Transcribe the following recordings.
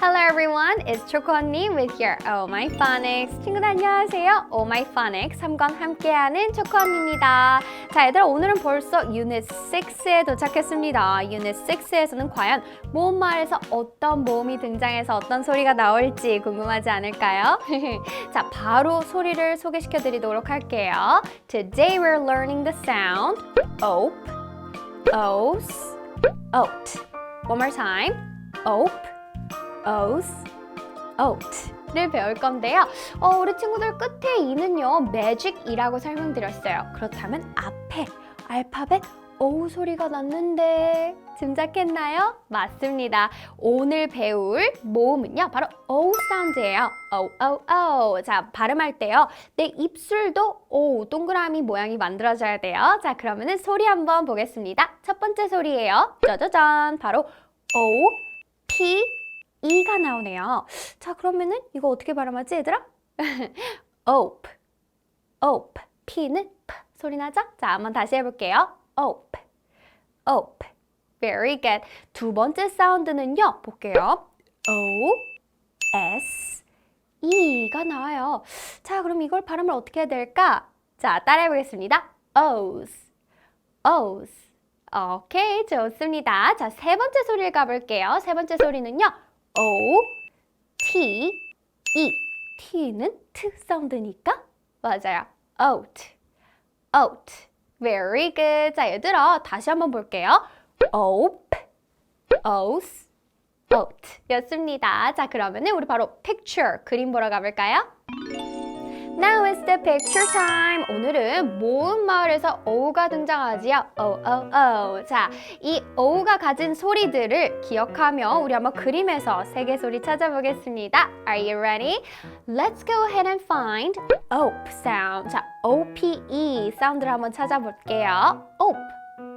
Hello everyone, it's 초코 언니 with your Oh My Phonics. 친구들 안녕하세요. Oh My Phonics 3권 함께하는 초코 언니입니다. 자, 얘들아 오늘은 벌써 Unit 6에 도착했습니다. Unit 6에서는 과연 모음말에서 어떤 모음이 등장해서 어떤 소리가 나올지 궁금하지 않을까요? 자, 바로 소리를 소개시켜 드리도록 할게요. Today we're learning the sound op, os, oat. One more time. op, os, oat를 배울 건데요. 어, 우리 친구들 끝에 이는요, magic이라고 설명드렸어요. 그렇다면 앞에 알파벳 O 소리가 났는데 짐작했나요? 맞습니다. 오늘 배울 모음은요, 바로 O 사운드예요. O, O, O. 자, 발음할 때요, 내 입술도 O 동그라미 모양이 만들어져야 돼요. 자, 그러면은 소리 한번 보겠습니다. 첫 번째 소리예요. 짜자잔, 바로 O, P, E가 나오네요. 자, 그러면은 이거 어떻게 발음하지, 얘들아? ope, ope. P는 P 소리 나죠? 자, 한번 다시 해볼게요. ope, ope. Very good. 두 번째 사운드는요, 볼게요. O, S, E가 나와요. 자, 그럼 이걸 발음을 어떻게 해야 될까? 자, 따라해보겠습니다. O's, O's. 오케이, 좋습니다. 자, 세 번째 소리를 가볼게요. 세 번째 소리는요. O, T, E. T는 T 사운드니까 맞아요. Oat, oat. Very good. 자, 얘들아, 다시 한번 볼게요. Ope, os, oat 였습니다. 자, 그러면 은 우리 바로 picture, 그림 보러 가볼까요? Now is the picture time. 오늘은 모음 마을에서 O가 등장하지요. O, O, O. 자, 이 O가 가진 소리들을 기억하며 우리 한번 그림에서 세개 소리 찾아보겠습니다. Are you ready? Let's go ahead and find OP sound. 자, OPE 사운드를 한번 찾아볼게요. OP.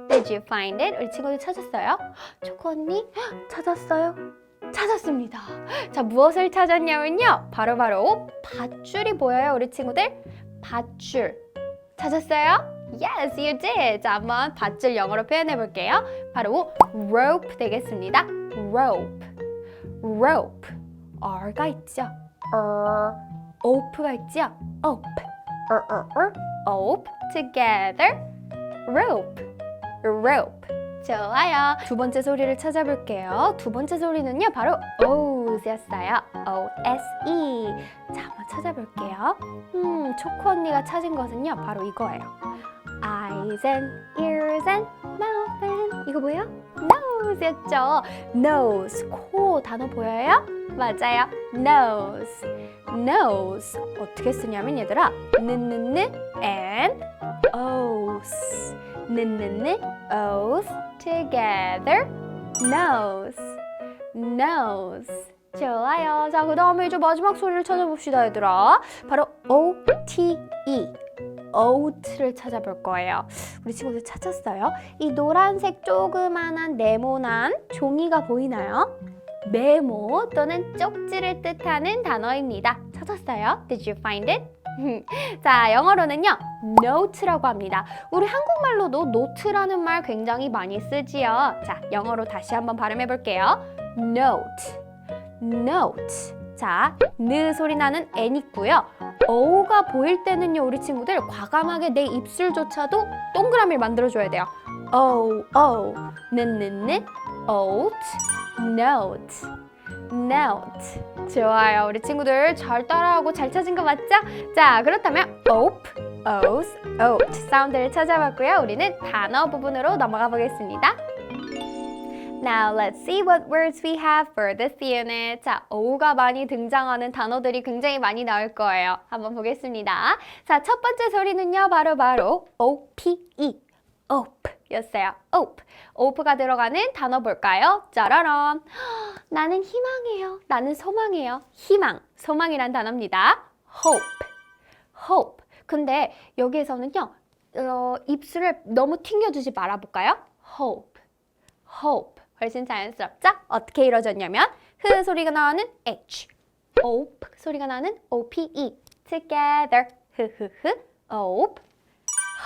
Did you find it? 우리 친구들 찾았어요? 초코 언니 찾았어요? 찾았습니다. 자, 무엇을 찾았냐면요. 바로 바로 밧줄이 보여요, 우리 친구들. 밧줄. 찾았어요? Yes, you did. 자, 한번 밧줄 영어로 표현해 볼게요. 바로 rope 되겠습니다. rope. rope. R가 있죠. R. ope가 있죠. ope. R, R, R. ope. together. rope. rope. 좋아요. 두 번째 소리를 찾아볼게요. 두 번째 소리는요, 바로 O's였어요. O-S-E. 자, 한번 찾아볼게요. 음, 초코 언니가 찾은 것은요, 바로 이거예요. Eyes and ears and mouth and 이거 뭐예요? Nose였죠. Nose, 코 단어 보여요? 맞아요. Nose, nose. 어떻게 쓰냐면 얘들아, 느느느 and O's. 느느느 O's together. Nose. Nose. 좋아요. 자 그 다음에 이제 마지막 소리를 찾아봅시다 얘들아. 바로 O T E. Oat를 찾아볼 거예요. 우리 친구들 찾았어요? 이 노란색 조그만한 네모난 종이가 보이나요? 메모 또는 쪽지를 뜻하는 단어입니다. 찾았어요? Did you find it? 자, 영어로는요, note라고 합니다. 우리 한국말로도 노트라는 말 굉장히 많이 쓰지요. 자, 영어로 다시 한번 발음해 볼게요. note, note. 자, 느 소리 나는 N 있고요. 어가 보일 때는요, 우리 친구들 과감하게 내 입술조차도 동그라미를 만들어줘야 돼요. O, O, 는는는, oat, note. note. 좋아요. 우리 친구들 잘 따라하고 잘 찾은 거 맞죠? 자, 그렇다면 ope, os, oat 사운드를 찾아봤고요. 우리는 단어 부분으로 넘어가 보겠습니다. Now let's see what words we have for this unit. 자, O가 많이 등장하는 단어들이 굉장히 많이 나올 거예요. 한번 보겠습니다. 자, 첫 번째 소리는요, 바로 바로 O-P-E, ope 였어요. ope. ope가 들어가는 단어 볼까요? 짜라란. 나는 희망이에요. 나는 소망이에요. 희망, 소망이란 단어입니다. hope, hope. 근데 여기에서는요, 어, 입술을 너무 튕겨주지 말아볼까요? hope, hope. 훨씬 자연스럽죠? 어떻게 이루어졌냐면 흐 소리가 나는 h, ope 소리가 나는 ope, together, 흐흐흐, ope,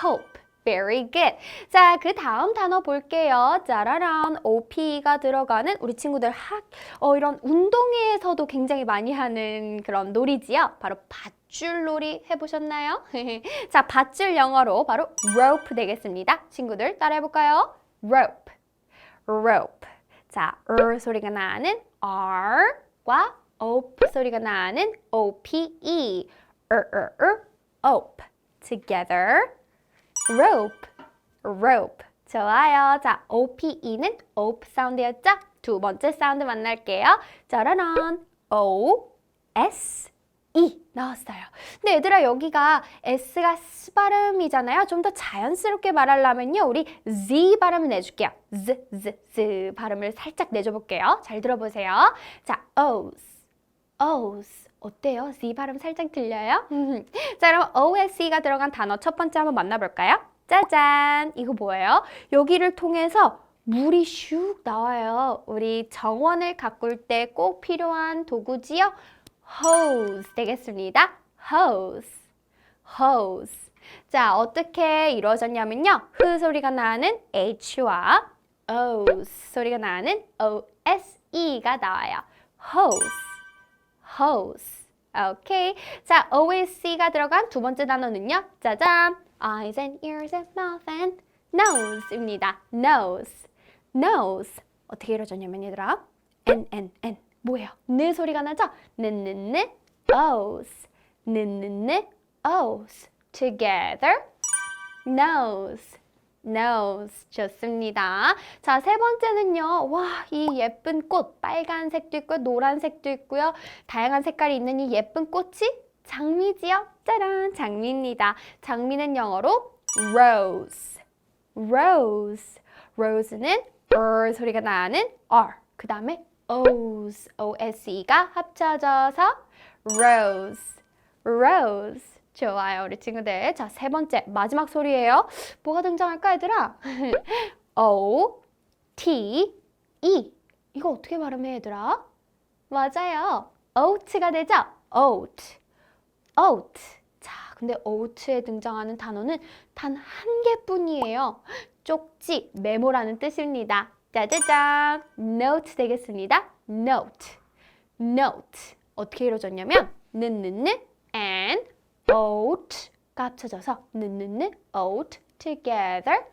hope. Very good. 자, 그 다음 단어 볼게요. 짜라란 OP가 들어가는 우리 친구들 학, 어, 이런 운동회에서도 굉장히 많이 하는 그런 놀이지요. 바로 밧줄놀이 해보셨나요? 자, 밧줄 영어로 바로 rope 되겠습니다. 친구들 따라해볼까요? rope, rope. 자, R 소리가 나는 R과 OP 소리가 나는 OPE. R, R, R, OP. Together. Rope, rope. 좋아요. 자, OPE는 OP 사운드였죠? 두 번째 사운드 만날게요. 짜라란, O, S, E 나왔어요. 근데 얘들아 여기가 S가 S 발음이잖아요. 좀 더 자연스럽게 말하려면요. 우리 Z 발음을 내줄게요. Z, Z, Z 발음을 살짝 내줘볼게요. 잘 들어보세요. 자, O's, O's. 어때요? Z 발음 살짝 들려요? 자, 그럼 OSE가 들어간 단어 첫 번째 한번 만나볼까요? 짜잔! 이거 뭐예요? 여기를 통해서 물이 슉 나와요. 우리 정원을 가꿀 때 꼭 필요한 도구지요? hose 되겠습니다. hose, hose. 자, 어떻게 이루어졌냐면요. 흐 소리가 나는 H와 O's 소리가 나는 OSE가 나와요. hose, hose. 오케이. 자, OSC가 들어간 두 번째 단어는요. 짜잔. eyes and ears and mouth and nose입니다. nose. nose. 어떻게 이루어졌냐면 얘들아. n n n 뭐예요? 느 소리가 나죠? 느느느 o's. 느느느 o's. together nose. Nose 좋습니다. 자, 세 번째는요. 와, 이 예쁜 꽃. 빨간색도 있고 노란색도 있고요. 다양한 색깔이 있는 이 예쁜 꽃이 장미지요. 짜란, 장미입니다. 장미는 영어로 rose. rose. rose는 R 소리가 나는 R. 그 다음에 O's, O-S-E가 합쳐져서 rose. rose. 좋아요, 우리 친구들. 자, 세 번째, 마지막 소리예요. 뭐가 등장할까, 얘들아? O, T, E. 이거 어떻게 발음해, 얘들아? 맞아요. oat가 되죠? oat. oat. 자, 근데 oat에 등장하는 단어는 단 한 개뿐이에요. 쪽지, 메모라는 뜻입니다. 짜자잔. note 되겠습니다. note. note. 어떻게 이루어졌냐면 느느느 and oat가 합쳐져서 느느느 oat together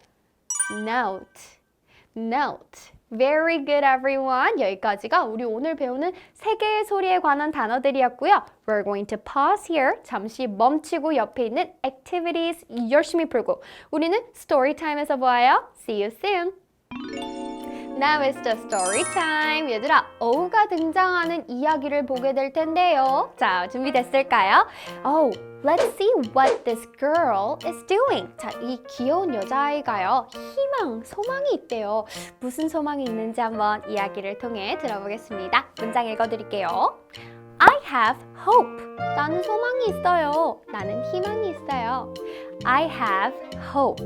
note. note. Very good everyone. 여기까지가 우리 오늘 배우는 세 개의 소리에 관한 단어들이었고요. We're going to pause here. 잠시 멈추고 옆에 있는 activities 열심히 풀고 우리는 story time에서 보아요. See you soon. Now it's the story time. 얘들아, 어우가 등장하는 이야기를 보게 될 텐데요. 자, 준비됐을까요? Oh, let's see what this girl is doing. 자, 이 귀여운 여자아이가요. 희망, 소망이 있대요. 무슨 소망이 있는지 한번 이야기를 통해 들어보겠습니다. 문장 읽어드릴게요. I have hope. 나는 소망이 있어요. 나는 희망이 있어요. I have hope.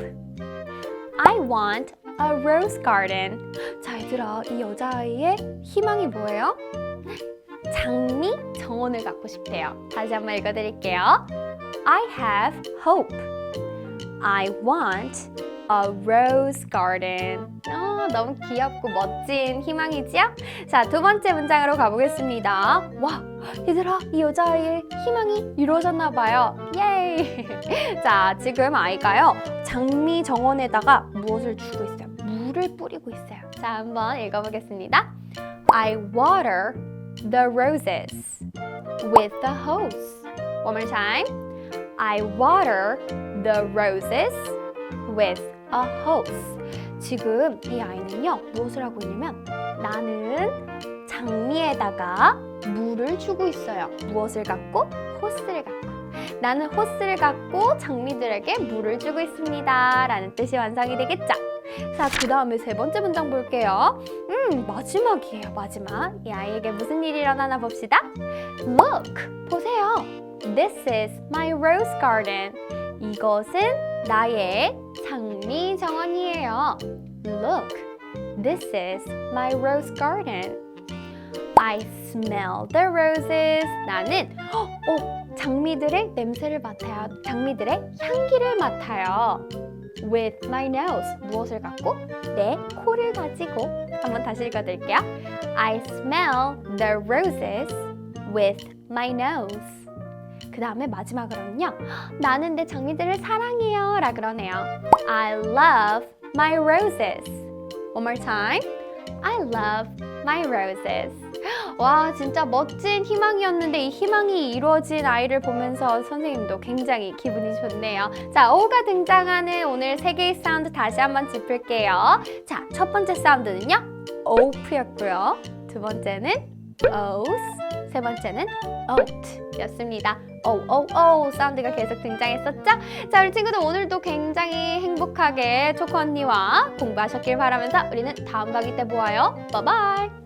I want a rose garden. 자, 얘들아, 이 여자아이의 희망이 뭐예요? 장미 정원을 갖고 싶대요. 다시 한번 읽어드릴게요. I have hope. I want a rose garden. 아, 너무 귀엽고 멋진 희망이지요? 자, 두 번째 문장으로 가보겠습니다. 와, 얘들아, 이 여자아이의 희망이 이루어졌나 봐요. 예이! 자, 지금 아이가요, 장미 정원에다가 무엇을 주고 있어요? 물을 뿌리고 있어요. 자, 한번 읽어보겠습니다. I water the roses with the hose. One more time. I water the roses with a hose. 지금 이 아이는요, 무엇을 하고 있냐면 나는 장미에다가 물을 주고 있어요. 무엇을 갖고? 호스를 갖고. 나는 호스를 갖고 장미들에게 물을 주고 있습니다. 라는 뜻이 완성이 되겠죠? 자, 그 다음에 세 번째 문장 볼게요. 음, 마지막이에요, 마지막. 이 아이에게 무슨 일이 일어나나 봅시다. Look, 보세요. This is my rose garden. 이것은 나의 장미 정원이에요. Look, this is my rose garden. I smell the roses. 나는 어, 장미들의 냄새를 맡아요. 장미들의 향기를 맡아요. With my nose. 무엇을 갖고? 내 코를 가지고. 한번 다시 읽어드릴게요. I smell the roses with my nose. 그 다음에 마지막으로는요. 나는 내 장미들을 사랑해요. 라 그러네요. I love my roses. One more time. I love my roses. 와, 진짜 멋진 희망이었는데 이 희망이 이루어진 아이를 보면서 선생님도 굉장히 기분이 좋네요. 자, O가 등장하는 오늘 세 개의 사운드 다시 한번 짚을게요. 자, 첫 번째 사운드는요. O프였고요. 두 번째는 O's, 세 번째는 oat 였습니다. 오, 오, 오 사운드가 계속 등장했었죠? 자, 우리 친구들 오늘도 굉장히 행복하게 초코 언니와 공부하셨길 바라면서 우리는 다음 강의 때 보아요. 바이바이!